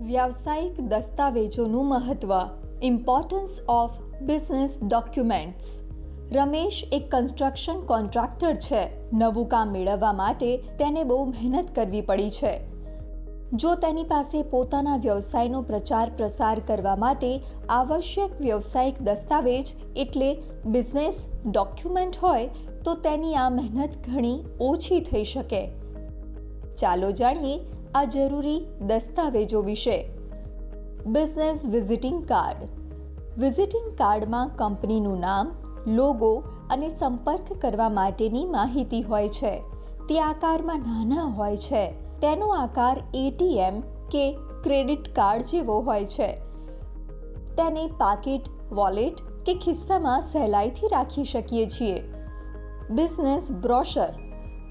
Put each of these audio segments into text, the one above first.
વ્યાવસાયિક દસ્તાવેજોનું મહત્વ importance of business documents Ramesh એક કન્સ્ટ્રક્શન કોન્ટ્રાક્ટર છે. નવું કામ મેળવવા માટે તેને બહુ મહેનત કરવી પડી છે. જો તેની પાસે પોતાના વ્યવસાયનો પ્રચાર પ્રસાર કરવા માટે આવશ્યક વ્યવસાયિક દસ્તાવેજ એટલે બિઝનેસ ડોક્યુમેન્ટ હોય, તો તેની આ મહેનત ઘણી ઓછી થઈ શકે. ચાલો જાણીએ આ જરૂરી દસ્તાવેજો વિશે. બિઝનેસ વિઝિટિંગ કાર્ડ વિઝિટિંગ કાર્ડમાં કંપનીનું નામ લોગો અને સંપર્ક કરવા માટેની માહિતી હોય છે. તે આકારમાં નાના હોય છે. તેનો આકાર એટીએમ કે ક્રેડિટ કાર્ડ જેવો હોય છે. તેને પાકીટ, વોલેટ કે ખિસ્સામાં સહેલાઈથી રાખી શકીએ છીએ. બિઝનેસ બ્રોશર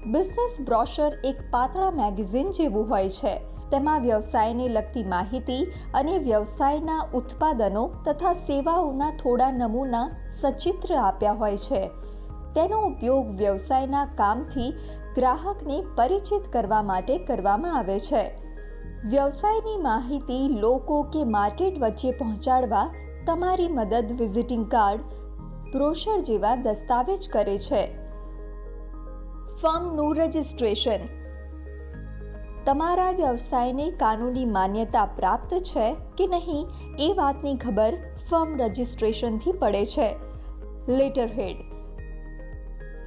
બિઝનેસ બ્રોશર એક પાતળા મેગેઝિન જેવું હોય છે. તેમાં વ્યવસાયને લગતી માહિતી અને વ્યવસાયના ઉત્પાદનો તથા સેવાઓના થોડા નમૂના સચિત્ર આપ્યા હોય છે. તેનો ઉપયોગ વ્યવસાયના કામથી ગ્રાહકને પરિચિત કરવા માટે કરવામાં આવે છે. વ્યવસાયની માહિતી લોકો કે માર્કેટ વચ્ચે પહોંચાડવા તમારી મદદ, વિઝિટિંગ કાર્ડ, બ્રોશર જેવા દસ્તાવેજ કરે છે. ફર્મનું રજિસ્ટ્રેશન તમારા વ્યવસાયને કાનૂની માન્યતા પ્રાપ્ત છે કે નહીં એ વાતની ખબર ફર્મ રજિસ્ટ્રેશનથી પડે છે. લેટરહેડ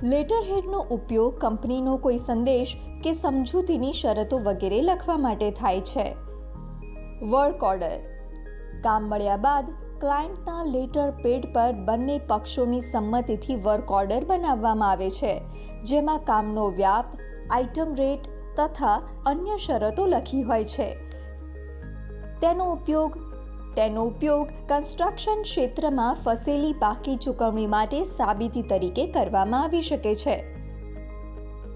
લેટરહેડનો ઉપયોગ કંપનીનો કોઈ સંદેશ કે સમજૂતીની શરતો વગેરે લખવા માટે થાય છે. વર્ક ઓર્ડર કામ મળ્યા બાદ ક્લાયન્ટના લેટર પેડ પર બંને પક્ષોની સંમતિથી વર્ક ઓર્ડર બનાવવામાં આવે છે, જેમાં કામનો વ્યાપ, આઇટમ રેટ તથા અન્ય શરતો લખી હોય છે. તેનો ઉપયોગ તેનો ઉપયોગ કન્સ્ટ્રક્શન ક્ષેત્રમાં ફસેલી બાકી ચૂકવણી માટે સાબિતી તરીકે કરવામાં આવી શકે છે.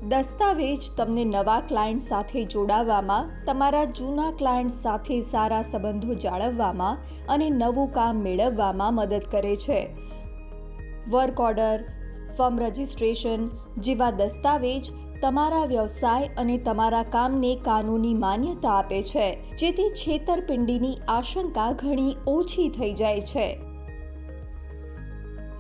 દસ્તાવેજ તમને નવા ક્લાયન્ટ સાથે જોડાવામાં તમારા જૂના ક્લાયન્ટ સાથે સારા સંબંધો જાળવવામાં અને નવું કામ મેળવવામાં મદદ કરે છે. વર્ક ઓર્ડર ફોર્મ રજિસ્ટ્રેશન જેવા દસ્તાવેજ તમારા વ્યવસાય અને તમારા કામને કાનૂની માન્યતા આપે છે, જેથી છેતરપિંડીની આશંકા ઘણી ઓછી થઈ જાય છે.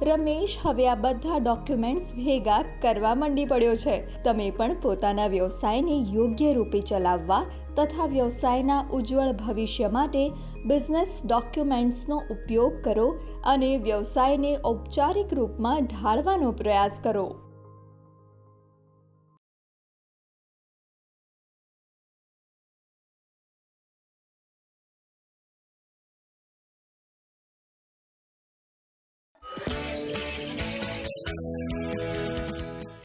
રમેશ હવે આ બધા ડોક્યુમેન્ટ્સ ભેગા કરવા માંડી પડ્યો છે. તમે પણ પોતાના વ્યવસાયને યોગ્ય રૂપે ચલાવવા તથા વ્યવસાયના ઉજ્જવળ ભવિષ્ય માટે બિઝનેસ ડોક્યુમેન્ટ્સનો ઉપયોગ કરો અને વ્યવસાયને ઔપચારિક રૂપમાં ઢાળવાનો પ્રયાસ કરો.